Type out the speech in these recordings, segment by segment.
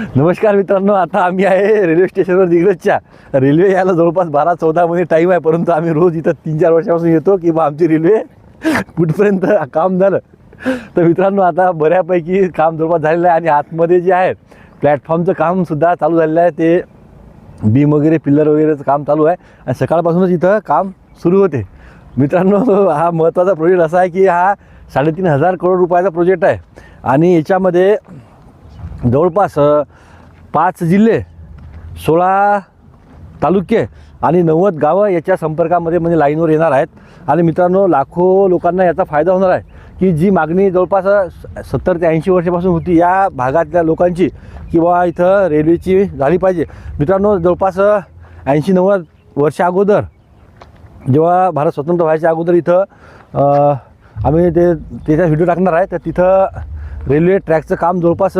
नमस्कार मित्रांनो आता आम्ही आहे रेल्वे स्टेशनवर दिग्रजच्या. रेल्वे यायला जवळपास बारा चौदा मध्ये टाईम आहे परंतु आम्ही रोज इथं तीन चार वर्षापासून येतो की बा आमची रेल्वे कुठपर्यंत काम झालं. तर मित्रांनो आता बऱ्यापैकी काम जवळपास झालेलं आहे आणि आतमध्ये जे आहे प्लॅटफॉर्मचं कामसुद्धा चालू झालेलं आहे. ते बीम वगैरे पिल्लर वगैरेचं काम चालू आहे. आणि सकाळपासूनच इथं काम सुरू होते. मित्रांनो हा महत्त्वाचा प्रोजेक्ट असा आहे की हा साडेतीन हजार करोड रुपयाचा प्रोजेक्ट आहे. आणि याच्यामध्ये जवळपास पाच जिल्हे सोळा तालुके आणि नव्वद गावं याच्या संपर्कामध्ये म्हणजे लाईनवर येणार आहेत. आणि मित्रांनो लाखो लोकांना याचा फायदा होणार आहे की जी मागणी जवळपास सत्तर ते ऐंशी वर्षापासून होती या भागातल्या लोकांची किंवा इथं रेल्वेची झाली पाहिजे. मित्रांनो जवळपास ऐंशी नव्वद वर्षा अगोदर जेव्हा भारत स्वतंत्र व्हायच्या अगोदर इथं आम्ही ते त्याचा व्हिडिओ टाकणार आहे तर तिथं रेल्वे ट्रॅकचं काम जवळपास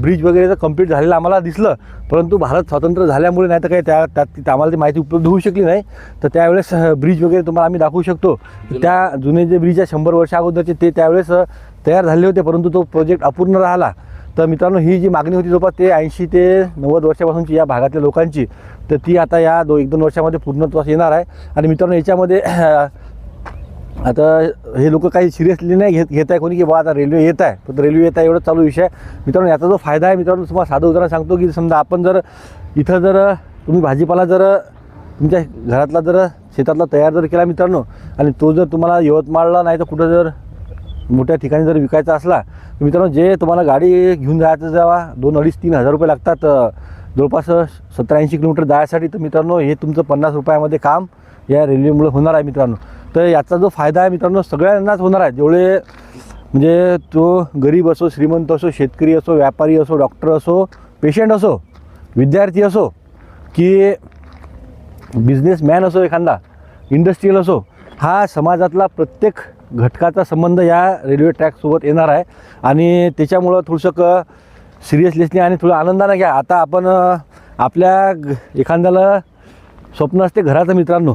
ब्रिज वगैरेचं कंप्लीट झालेलं आम्हाला दिसलं. परंतु भारत स्वतंत्र झाल्यामुळे नाही तर काही त्या त्यात आम्हाला ती माहिती उपलब्ध होऊ शकली नाही. तर त्यावेळेस ब्रिज वगैरे तुम्हाला आम्ही दाखवू शकतो. त्या जुने जे ब्रिज आहे शंभर वर्षा अगोदरचे ते त्यावेळेस तयार झाले होते परंतु तो प्रोजेक्ट अपूर्ण राहिला. तर मित्रांनो ही जी मागणी होती जवळपास ते ऐंशी ते नव्वद वर्षापासूनची या भागातल्या लोकांची. तर ती आता या दो एक दोन वर्षामध्ये पूर्णत्वास येणार आहे. आणि मित्रांनो याच्यामध्ये आता हे लोक काही सिरियसली नाही घेत घेत आहे कोणी की बा आता रेल्वे येत आहे पण रेल्वे येत आहे एवढं चालू विषय आहे. मित्रांनो याचा जो फायदा आहे मित्रांनो तुम्हाला साधं उदाहरण सांगतो की समजा आपण जर इथं जर तुम्ही भाजीपाला जर तुमच्या घरातला जर शेतातला तयार जर केला मित्रांनो आणि तो जर तुम्हाला यवतमाळला नाही तर कुठं जर मोठ्या ठिकाणी जर विकायचा असला तर मित्रांनो जे तुम्हाला गाडी घेऊन जायचं जेव्हा दोन अडीच तीन हजार रुपये लागतात जवळपास सत्तर ऐंशी किलोमीटर जायसाठी तर मित्रांनो हे तुमचं पन्नास रुपयामध्ये काम या रेल्वेमुळे होणार आहे मित्रांनो. तर याचा जो फायदा आहे मित्रांनो सगळ्यांनाच होणार आहे. जेवढे म्हणजे तो गरीब असो श्रीमंत असो शेतकरी असो व्यापारी असो डॉक्टर असो पेशंट असो विद्यार्थी असो की बिझनेसमॅन असो एखादा इंडस्ट्रीयल असो हा समाजातला प्रत्येक घटकाचा संबंध या रेल्वे ट्रॅकसोबत येणार आहे. आणि त्याच्यामुळं थोडंसं क सिरियसनेसने आणि थोडं आनंदानं घ्या. आता आपण आपल्या एखाद्याला स्वप्न असते घराचं मित्रांनो.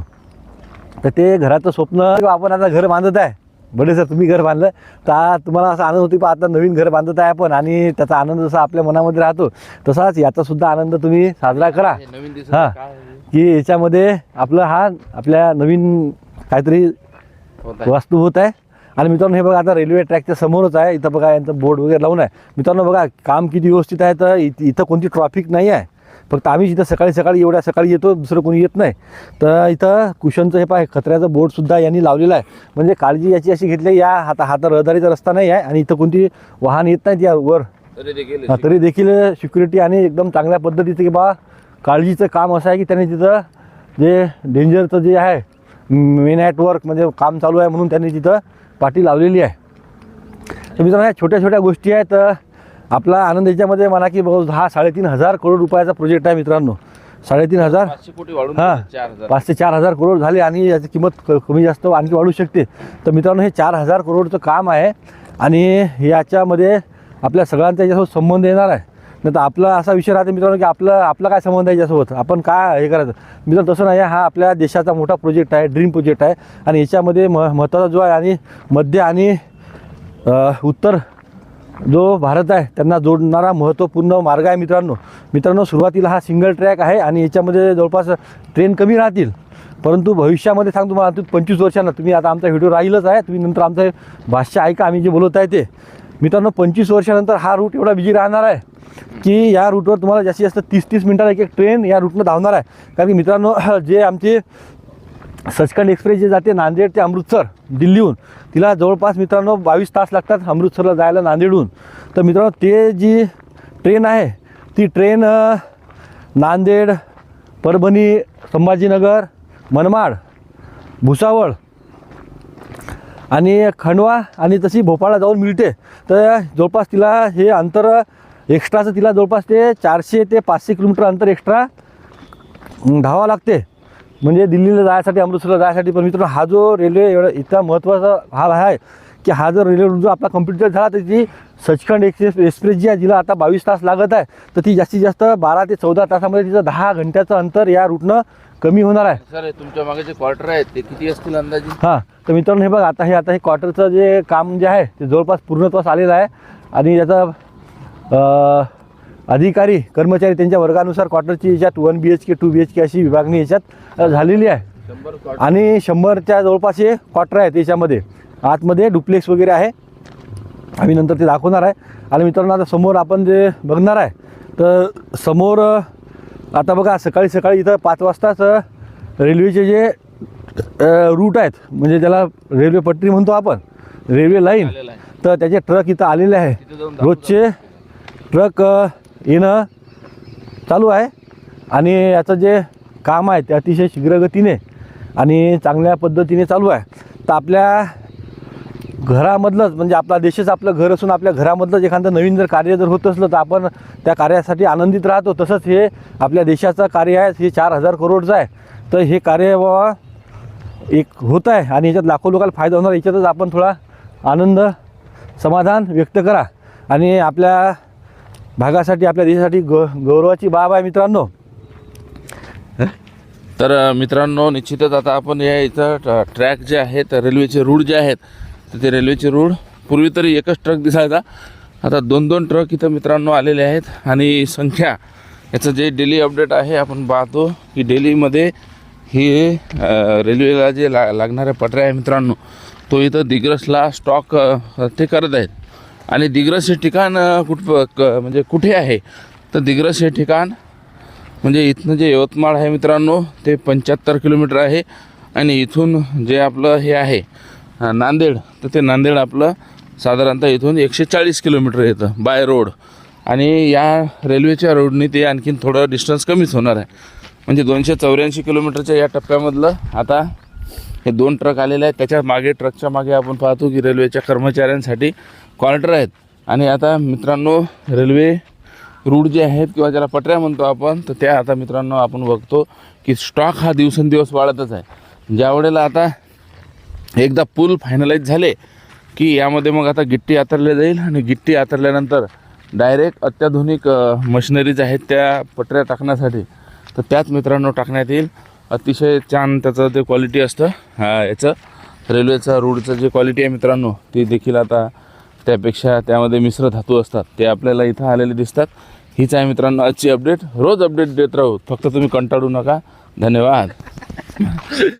तर ते घराचं स्वप्न आपण आता घर बांधत आहे. बडे सर तुम्ही घर बांधलं. तर तुम्हाला असा आनंद होती पण आता नवीन घर बांधत आहे आपण आणि त्याचा आनंद जसा आपल्या मनामध्ये राहतो तसाच याचा सुद्धा आनंद तुम्ही साजरा करा. हे? की याच्यामध्ये आपलं हा आपल्या नवीन काहीतरी. वास्तू होत आहे. आणि मित्रांनो हे बघा आता रेल्वे ट्रॅकच्या समोरच आहे. इथं बघा यांचं बोर्ड वगैरे लावून आहे. मित्रांनो बघा काम किती व्यवस्थित आहे. तर इथं कोणती ट्रॉफिक नाही आहे. फक्त आम्ही इथं सकाळी सकाळी एवढ्या सकाळी येतो दुसरं कोणी येत नाही. तर इथं कुशनचं हे पाय खतऱ्याचं बोर्डसुद्धा यांनी लावलेलं आहे. म्हणजे काळजी याची अशी घेतली या हाता हाता रहदारीचा रस्ता नाही आहे आणि इथं कोणती वाहन येत नाहीत या वर. तरी देखील सिक्युरिटी आणि एकदम चांगल्या पद्धतीचं की बा काळजीचं काम असं आहे की त्यांनी तिथं जे डेंजरचं जे आहे मेन ॲट वर्क म्हणजे काम चालू आहे म्हणून त्यांनी तिथं पाठी लावलेली आहे. तर मित्रांनो ह्या छोट्या छोट्या गोष्टी आहेत. आपला आनंद याच्यामध्ये म्हणा की बहु हा साडेतीन हजार करोड रुपयाचा प्रोजेक्ट आहे मित्रांनो. साडेतीन हजार? पाचशे कोटी वाढून हा. पाच ते चार हजार करोड झाले आणि याची किंमत क- कमी जास्त आणखी वाढू शकते. तर मित्रांनो हे चार हजार करोडचं काम आहे आणि याच्यामध्ये आपल्या सगळ्यांचा याच्यासोबत संबंध येणार आहे. नाही तर आपला असा विषय राहते मित्रांनो की आपलं आपला काय संबंध आहे याच्यासोबत? आपण काय हे करायचं? मित्रांनो तसं नाही आहे. हा आपल्या देशाचा मोठा प्रोजेक्ट आहे ड्रीम प्रोजेक्ट आहे. आणि याच्यामध्ये म महत्त्वाचा जो आहे आणि मध्य आणि अ, उत्तर जो भारत आहे त्यांना जोडणारा महत्त्वपूर्ण मार्ग आहे मित्रांनो. मित्रांनो सुरुवातीला हा सिंगल ट्रॅक आहे आणि याच्यामध्ये जवळपास ट्रेन कमी राहतील. परंतु भविष्यामध्ये सांगतो तुम्हाला अंतिम पंचवीस वर्षांना तुम्ही आता आमचा व्हिडिओ राहीलच आहे तुम्ही नंतर आमचं भाष्य ऐका आम्ही जे बोलत आहे ते. मित्रांनो पंचवीस वर्षानंतर हा रूट एवढा बिजी राहणार आहे की या रूटवर तुम्हाला जास्तीत जास्त तीस तीस मिनिटाला एक एक ट्रेन या रूटनं धावणार आहे. कारण की मित्रांनो जे आमचे सचखंड एक्सप्रेस जे जाते नांदेड ते अमृतसर दिल्लीहून तिला जवळपास मित्रांनो बावीस तास लागतात अमृतसरला जायला नांदेडहून. तर मित्रांनो ते जी ट्रेन आहे ती ट्रेन नांदेड परभणी संभाजीनगर मनमाड भुसावळ आणि खंडवा आणि तशी भोपाळला जाऊन मिळते. तर जवळपास तिला हे अंतर एक्स्ट्राचं तिला जवळपास ते चारशे ते पाचशे किलोमीटर अंतर एक्स्ट्रा धावा लागते. म्हणजे दिल्लीला जायसाठी अमृतसरला जायसाठी पण मित्रांनो हा जो रेल्वे एवढा इतका महत्त्वाचा भाग आहे की हा जर रेल्वे जो आपला कंप्लीट जर झाला तर ती सचखंड एक्सप्रेस एक्सप्रेस जी आहे जिला आता बावीस तास लागत आहे तर ती जास्तीत जास्त बारा ते चौदा तासामध्ये तिचं दहा घंट्याचं अंतर या रूटनं कमी होणार आहे. सर तुमच्या मागे जे क्वार्टर आहेत ते किती असतील अंदाजे? हां तर मित्रांनो हे बघा आता हे आता हे क्वार्टरचं जे काम जे आहे ते जवळपास पूर्णत्वास आलेलं आहे. आणि याचा अधिकारी कर्मचारी त्यांच्या वर्गानुसार क्वार्टरची याच्यात one B H K two B H K अशी विभागणी याच्यात झालेली आहे. आणि शंभरच्या जवळपास हे क्वार्टर आहेत याच्यामध्ये. आतमध्ये डुप्लेक्स वगैरे आहे. आम्ही नंतर ते दाखवणार आहे. आणि मित्रांनो आता समोर आपण जे बघणार आहे तर समोर आता बघा सकाळी सकाळी इथं पाच वाजताच रेल्वेचे जे रूट आहेत म्हणजे त्याला रेल्वे पट्टी म्हणतो आपण रेल्वे लाईन तर त्याचे ट्रक इथं आलेले आहे. रोजचे ट्रक येणं चालू आहे. आणि याचं जे काम आहे ते अतिशय शीघ्रगतीने आणि चांगल्या पद्धतीने चालू आहे. तर आपल्या घरामधलंच म्हणजे आपला देशच आपलं घर असून आपल्या घरामधलंच एखादं नवीन जर कार्य जर होत असलं तर आपण त्या कार्यासाठी आनंदित राहतो. तसंच हे आपल्या देशाचं कार्य आहे हे चार हजार करोडचं आहे. तर हे कार्य बाबा एक होत आहे आणि याच्यात लाखो लोकांना फायदा होणार. याच्यातच आपण थोडा आनंद समाधान व्यक्त करा. आणि आपल्या भागासाठी आपल्या देशासाठी ग गौरवाची बाब आहे मित्रांनो. तर मित्रांनो निश्चितच आता आपण या इथं ट्रॅक जे आहेत रेल्वेचे रूळ जे आहेत तर ते रेल्वेचे रूळ पूर्वी तरी एकच ट्रक दिसायचा. आता दोन दोन ट्रक इथं मित्रांनो आलेले आहेत आणि संख्या याचं जे डेली अपडेट आहे आपण पाहतो की डेलीमध्ये हे रेल्वेला जे ला लागणाऱ्या पटऱ्या आहे मित्रांनो तो इथं दिग्रसला स्टॉक ते करत आहेत. आणि दिग्रस हे ठिकाण अ, कुठ क- म्हणजे कुठे आहे? तर दिग्रस हे ठिकाण म्हणजे इथनं जे यवतमाळ आहे मित्रांनो ते पंच्याहत्तर किलोमीटर आहे. आणि इथून जे आपलं हे आहे नांदेड तर ते नांदेड आपलं साधारणतः इथून एकशे चाळीस किलोमीटर येतं बाय रोड. आणि या रेल्वेच्या रोडने ते आणखीन थोडं डिस्टन्स कमीच होणार आहे. म्हणजे दोनशे चौऱ्याऐंशी किलोमीटरच्या या टप्प्यामधलं आता हे दोन ट्रक आलेले आहेत. त्याच्यामागे ट्रकच्या मागे आपण पाहतो की रेल्वेच्या कर्मचाऱ्यांसाठी क्वार्टर आहेत. आणि आता मित्रांनो रेल्वे रूट जे आहेत किंवा ज्याला पटऱ्या म्हणतो आपण तर त्या आता मित्रांनो आपण बघतो की स्टॉक हा दिवसेंदिवस वाढतच आहे. ज्या वेळेला आता एकदा पूल फायनलाईज झाले की यामध्ये मग आता गिट्टी आतरले जाईल आणि गिट्टी आतरल्यानंतर डायरेक्ट अत्याधुनिक मशिनरीज आहेत त्या पटऱ्या टाकण्यासाठी. तर त्याच मित्रांनो टाकण्यात येईल. अतिशय छान त्याचं ते क्वालिटी असतं. हा याचं रेल्वेचं रूडचं जे क्वालिटी आहे मित्रांनो ती देखील आता त्यापेक्षा त्यामध्ये मिश्र धातू असतात. ते आपल्याला इथं आलेले दिसतात. हीच आहे मित्रांनो आजची अपडेट रोज अपडेट देत राहू. फक्त तुम्ही कंटाळू नका. धन्यवाद.